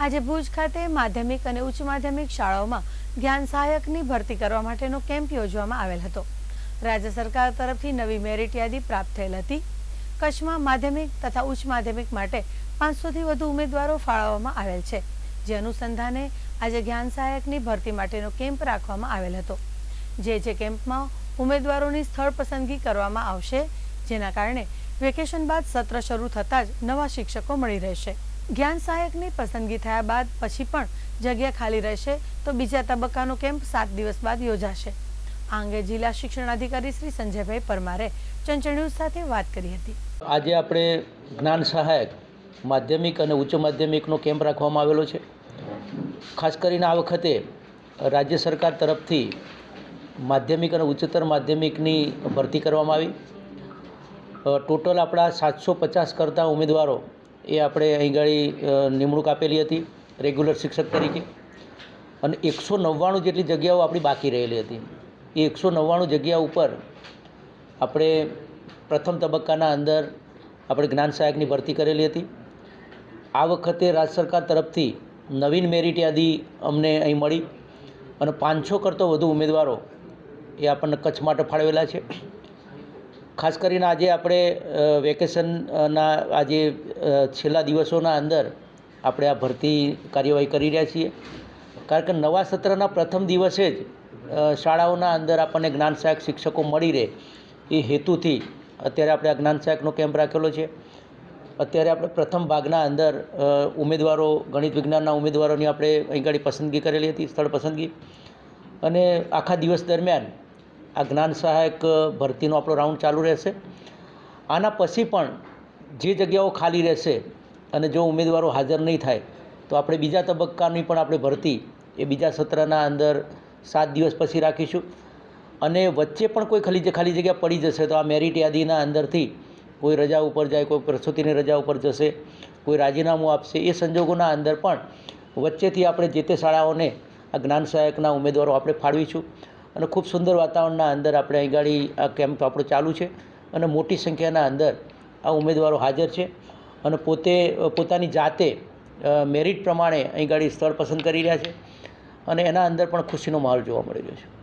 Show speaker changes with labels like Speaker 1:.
Speaker 1: આજે ભુજ ખાતે માધ્યમિક અને ઉચ્ચ માધ્યમિક શાળાઓમાં જ્ઞાન સહાયકની ભરતી કરવા માટેનો કેમ્પ યોજવામાં આવેલ હતો. રાજ્ય સરકાર તરફથી નવી મેરિટ યાદી પ્રાપ્ત થયેલ હતી. કચ્છમાં માધ્યમિક તથા ઉચ્ચ માધ્યમિક માટે પાંચસોથી વધુ ઉમેદવારો ફાળવવામાં આવેલ છે. જે અનુસંધાને આજે જ્ઞાન સહાયકની ભરતી માટેનો કેમ્પ રાખવામાં આવેલ હતો. જે જે કેમ્પમાં ઉમેદવારોની સ્થળ પસંદગી કરવામાં આવશે, જેના કારણે વેકેશન બાદ સત્ર શરૂ થતાં જ નવા શિક્ષકો મળી રહેશે. જ્ઞાન સહાયકની પસંદગી થયા બાદ પછી પણ જગ્યા ખાલી રહેશે તો બીજા તબક્કાનો કેમ્પ સાત દિવસ બાદ યોજાશે. આ અંગે જિલ્લા શિક્ષણાધિકારી શ્રી સંજયભાઈ પરમારે ચંચળ ન્યૂઝ સાથે વાત કરી હતી.
Speaker 2: આજે આપણે જ્ઞાન સહાયક, માધ્યમિક અને ઉચ્ચ માધ્યમિકનો કેમ્પ રાખવામાં આવેલો છે. ખાસ કરીને આ વખતે રાજ્ય સરકાર તરફથી માધ્યમિક અને ઉચ્ચતર માધ્યમિકની ભરતી કરવામાં આવી. ટોટલ આપણા સાતસો પચાસ કરતાં ઉમેદવારો એ આપણે અહીં ગાળી નિમણૂક આપેલી હતી, રેગ્યુલર શિક્ષક તરીકે. અને એકસો નવ્વાણું જેટલી જગ્યાઓ આપણી બાકી રહેલી હતી. એ એકસો નવ્વાણું જગ્યા ઉપર આપણે પ્રથમ તબક્કાના અંદર આપણે જ્ઞાન સહાયકની ભરતી કરેલી હતી. આ વખતે રાજ્ય સરકાર તરફથી નવીન મેરિટ યાદી અમને અહીં મળી. અને પાંચસો કરતો વધુ ઉમેદવારો એ આપણને કચ્છ માટે ફાળવેલા છે. ખાસ કરીને આજે આપણે વેકેશનના, આજે છેલ્લા દિવસોના અંદર આપણે આ ભરતી કાર્યવાહી કરી રહ્યા છીએ. કારણ કે નવા સત્રના પ્રથમ દિવસે જ શાળાઓના અંદર આપણને જ્ઞાન સહાયક શિક્ષકો મળી રહે. એ હેતુથી અત્યારે આપણે આ જ્ઞાન સહાયકનો કેમ્પ રાખેલો છે. અત્યારે આપણે પ્રથમ ભાગના અંદર ઉમેદવારો, ગણિત વિજ્ઞાનના ઉમેદવારોની આપણે અહીં પસંદગી કરેલી હતી, સ્થળ પસંદગી. અને આખા દિવસ દરમિયાન આ જ્ઞાન સહાયક ભરતીનો આપણો રાઉન્ડ ચાલુ રહેશે. આના પછી પણ જે જગ્યાઓ ખાલી રહેશે અને જો ઉમેદવારો હાજર નહીં થાય, તો આપણે બીજા તબક્કાની પણ આપણે ભરતી એ બીજા સત્રના અંદર સાત દિવસ પછી રાખીશું. અને વચ્ચે પણ કોઈ ખાલી ખાલી જગ્યા પડી જશે તો આ મેરિટ યાદીના અંદરથી કોઈ રજા ઉપર જાય, કોઈ પ્રસૂતિની રજા ઉપર જશે, કોઈ રાજીનામું આપશે, એ સંજોગોના અંદર પણ વચ્ચેથી આપણે જે તે શાળાઓને આ જ્ઞાન સહાયકના ઉમેદવારો આપણે ફાળવીશું. અને ખૂબ સુંદર વાતાવરણના અંદર આપણે અહીં ગાડી, આ કેમ્પ આપણો ચાલુ છે અને મોટી સંખ્યાના અંદર આ ઉમેદવારો હાજર છે અને પોતે પોતાની જાતે મેરિટ પ્રમાણે અહીં ગાડી સ્થળ પસંદ કરી રહ્યા છે અને એના અંદર પણ ખુશીનો માહોલ જોવા મળી રહ્યો છે.